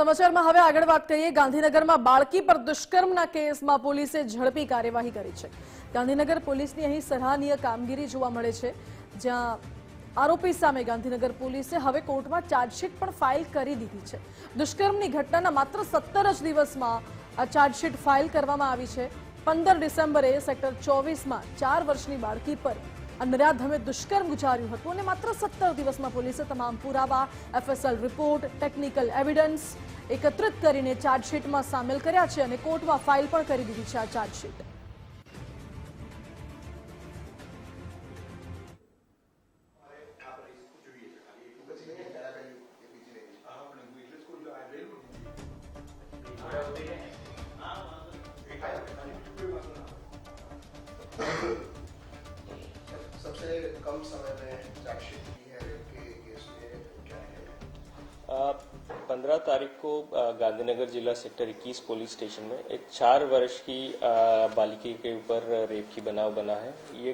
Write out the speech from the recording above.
સમાચારમાં હવે આગળ વાત કરીએ. ગાંધીનગરમાં બાળકી પર દુષ્કર્મના કેસમાં પોલીસે ઝડપી કાર્યવાહી કરી છે. ગાંધીનગર પોલીસની અહીં સરાહનીય કામગીરી જોવા મળે છે, જ્યાં આરોપી સામે ગાંધીનગર પોલીસે હવે કોર્ટમાં ચાર્જશીટ પણ ફાઇલ કરી દીધી છે. દુષ્કર્મની ઘટનાના માત્ર સત્તર જ દિવસમાં આ ચાર્જશીટ ફાઇલ કરવામાં આવી છે. પંદર ડિસેમ્બરે સેક્ટર ચોવીસમાં ચાર વર્ષની બાળકી પર આ નરાધમે દુષ્કર્મ ગુજાર્યું હતું અને માત્ર સત્તર દિવસમાં પોલીસે તમામ પુરાવા એફએસએલ રિપોર્ટ ટેકનિકલ એવિડન્સ એકત્રિત કરીને ચાર્જશીટમાં સામેલ કર્યા છે અને કોર્ટમાં ફાઇલ પણ કરી દીધી છે આ ચાર્જશીટ सबसे कम समय में चार्जशीट की है के केस पंद्रह तारीख को गांधीनगर जिला सेक्टर 21 पुलिस स्टेशन में एक चार वर्ष की बालिका के ऊपर रेप की बनाव बना है। ये